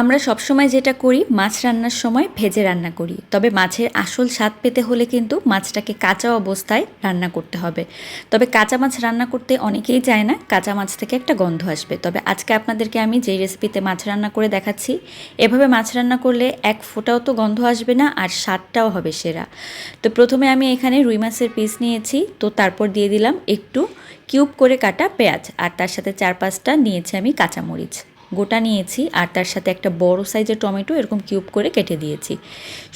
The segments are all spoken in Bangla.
আমরা সবসময় যেটা করি, মাছ রান্নার সময় ভেজে রান্না করি। তবে মাছের আসল স্বাদ পেতে হলে কিন্তু মাছটাকে কাঁচা অবস্থায় রান্না করতে হবে। তবে কাঁচা মাছ রান্না করতে অনেকেই চায় না, কাঁচা মাছ থেকে একটা গন্ধ আসবে। তবে আজকে আপনাদেরকে আমি যেই রেসিপিতে মাছ রান্না করে দেখাচ্ছি, এভাবে মাছ রান্না করলে এক ফোঁটাও তো গন্ধ আসবে না আর স্বাদটাও হবে সেরা। তো প্রথমে আমি এখানে রুই মাছের পিস নিয়েছি, তো তারপর দিয়ে দিলাম একটু কিউব করে কাটা পেঁয়াজ, আর তার সাথে চার পাঁচটা নিয়েছি আমি কাঁচামরিচ। গোটা নিয়েছি আর তার সাথে একটা বড় সাইজের টমেটো এরকম কিউব করে কেটে দিয়েছি।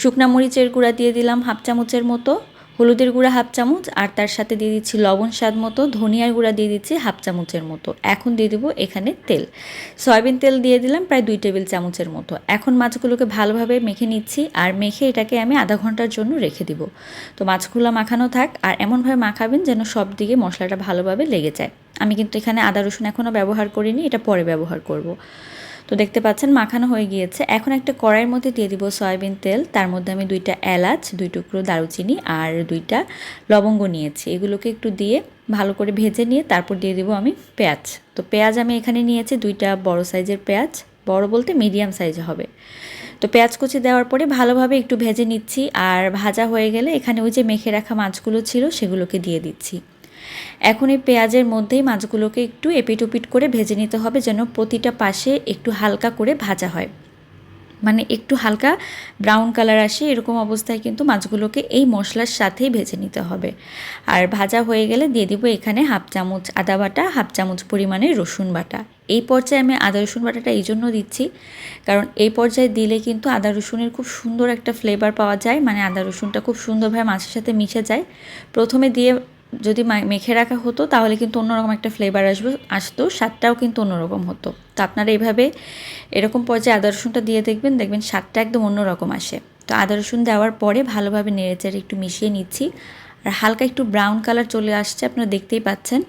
শুকনা মরিচের গুঁড়া দিয়ে দিলাম হাফ চামচের মতো, হলুদের গুঁড়া হাফ চামচ আর তার সাথে দিয়ে দিচ্ছি লবণ স্বাদ মতো, ধনিয়ার গুঁড়া দিয়ে দিচ্ছি হাফ চামচের মতো। এখন দিয়ে দেবো এখানে তেল। সয়াবিন তেল দিয়ে দিলাম প্রায় দুই টেবিল চামচের মতো। এখন মাছগুলোকে ভালোভাবে মেখে নিচ্ছি আর মেখে এটাকে আমি আধা ঘণ্টার জন্য রেখে দিব। তো মাছগুলো মাখানো থাক আর এমনভাবে মাখাবেন যেন সব দিকে মশলাটা ভালোভাবে লেগে যায়। আমি কিন্তু এখানে আদা রসুন এখনও ব্যবহার করিনি, এটা পরে ব্যবহার করব। তো দেখতে পাচ্ছেন মাখানো হয়ে গিয়েছে। এখন একটা কড়াইয়ের মধ্যে দিয়ে দিব সয়াবিন তেল, তার মধ্যে আমি দুইটা এলাচ, দুই টুকরো দারুচিনি আর দুইটা লবঙ্গ নিয়েছি। এগুলোকে একটু দিয়ে ভালো করে ভেজে নিয়ে তারপর দিয়ে দিব আমি পেঁয়াজ। তো পেঁয়াজ আমি এখানে নিয়েছি দুইটা বড় সাইজের পেঁয়াজ, বড় বলতে মিডিয়াম সাইজ হবে। তো পেঁয়াজ কুচি দেওয়ার পরে ভালোভাবে একটু ভেজে নিচ্ছি আর ভাজা হয়ে গেলে এখানে ওই যে মেখে রাখা মাছগুলো ছিল সেগুলোকে দিয়ে দিচ্ছি। এখন এই পেঁয়াজের মধ্যেই মাছগুলোকে একটু এপিট ওপিট করে ভেজে নিতে হবে যেন প্রতিটা পাশে একটু হালকা করে ভাজা হয়। মানে একটু হালকা ব্রাউন কালার আসে, এরকম অবস্থায় কিন্তু মাছগুলোকে এই মশলার সাথেই ভেজে নিতে হবে। আর ভাজা হয়ে গেলে দিয়ে দিব এখানে হাফ চামচ আদা বাটা, হাফ চামচ পরিমাণে রসুন বাটা। এই পর্যায়ে আমি আদা রসুন বাটাটা এই জন্য দিচ্ছি, কারণ এই পর্যায়ে দিলে কিন্তু আদা রসুনের খুব সুন্দর একটা ফ্লেভার পাওয়া যায়। মানে আদা রসুনটা খুব সুন্দরভাবে মাছের সাথে মিশে যায়। প্রথমে দিয়ে যদি মেখে রাখা হতো, তাহলে কিন্তু অন্যরকম একটা ফ্লেভার আসবে, আসতো, স্বাদটাও কিন্তু অন্যরকম হতো। তো আপনারা এইভাবে এরকম পর্যায়ে আদা, রসুনটা দিয়ে দেখবেন দেখবেন স্বাদটা একদম অন্যরকম আসে। তো আদা, রসুন দেওয়ার পরে ভালোভাবে নেড়েচেড়ে একটু মিশিয়ে নিচ্ছি। আর হালকা একটু ব্রাউন কালার চলে আসছে, আপনারা দেখতেই পাচ্ছেন।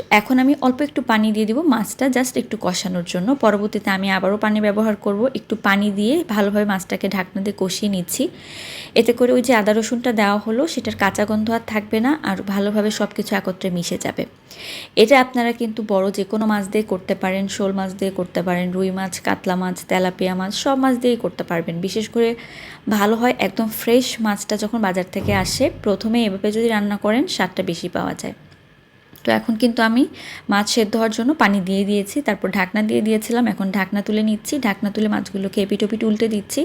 তো এখন আমি অল্প একটু পানি দিয়ে দিব। মাছটা জাস্ট একটু কষানোর জন্য। পরবর্তীতে আমি আবারও পানি ব্যবহার করব। একটু পানি দিয়ে ভালোভাবে মাছটাকে ঢাকনা দিয়ে কষিয়ে নিচ্ছি। এতে করে ওই যে আদা রসুনটা দেওয়া হলো, সেটার কাঁচা গন্ধ আর থাকবে না আর ভালোভাবে সব কিছু একত্রে মিশে যাবে। এটা আপনারা কিন্তু বড় যে কোনো মাছ দিয়ে করতে পারেন। শোল মাছ দিয়ে করতে পারেন, রুই মাছ, কাতলা মাছ, তেলাপিয়া মাছ, সব মাছ দিয়েই করতে পারবেন। বিশেষ করে ভালো হয় একদম ফ্রেশ মাছটা যখন বাজার থেকে আসে, প্রথমে এভাবে যদি রান্না করেন, স্বাদটা বেশি পাওয়া যায়। তো এখন কিন্তু আমি মাছ সেদ্ধ হওয়ার জন্য পানি দিয়ে দিয়েছি, তারপর ঢাকনা দিয়ে দিয়েছিলাম। এখন ঢাকনা তুলে নিচ্ছি, ঢাকনা তুলে মাছগুলোকে এপিট ওপিট উল্টে দিচ্ছি।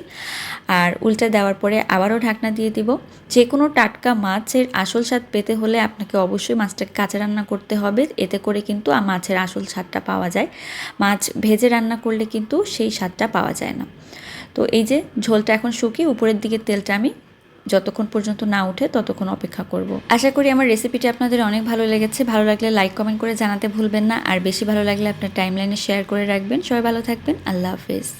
আর উল্টে দেওয়ার পরে আবারও ঢাকনা দিয়ে দিব। যে কোনো টাটকা মাছের আসল স্বাদ পেতে হলে আপনাকে অবশ্যই মাছটাকে কাঁচা রান্না করতে হবে। এতে করে কিন্তু মাছের আসল স্বাদটা পাওয়া যায়। মাছ ভেজে রান্না করলে কিন্তু সেই স্বাদটা পাওয়া যায় না। তো এই যে ঝোলটা এখন শুকিয়ে উপরের দিকে তেলটা আমি যতক্ষণ পর্যন্ত না উঠে ততক্ষণ অপেক্ষা করব। আশা করি আমার রেসিপিটি আপনাদের অনেক ভালো লেগেছে। ভালো লাগলে লাইক কমেন্ট করে জানাতে ভুলবেন না। আর বেশি ভালো লাগলে আপনার টাইমলাইনে শেয়ার করে রাখবেন। সবাই ভালো থাকবেন। আল্লাহ হাফেজ।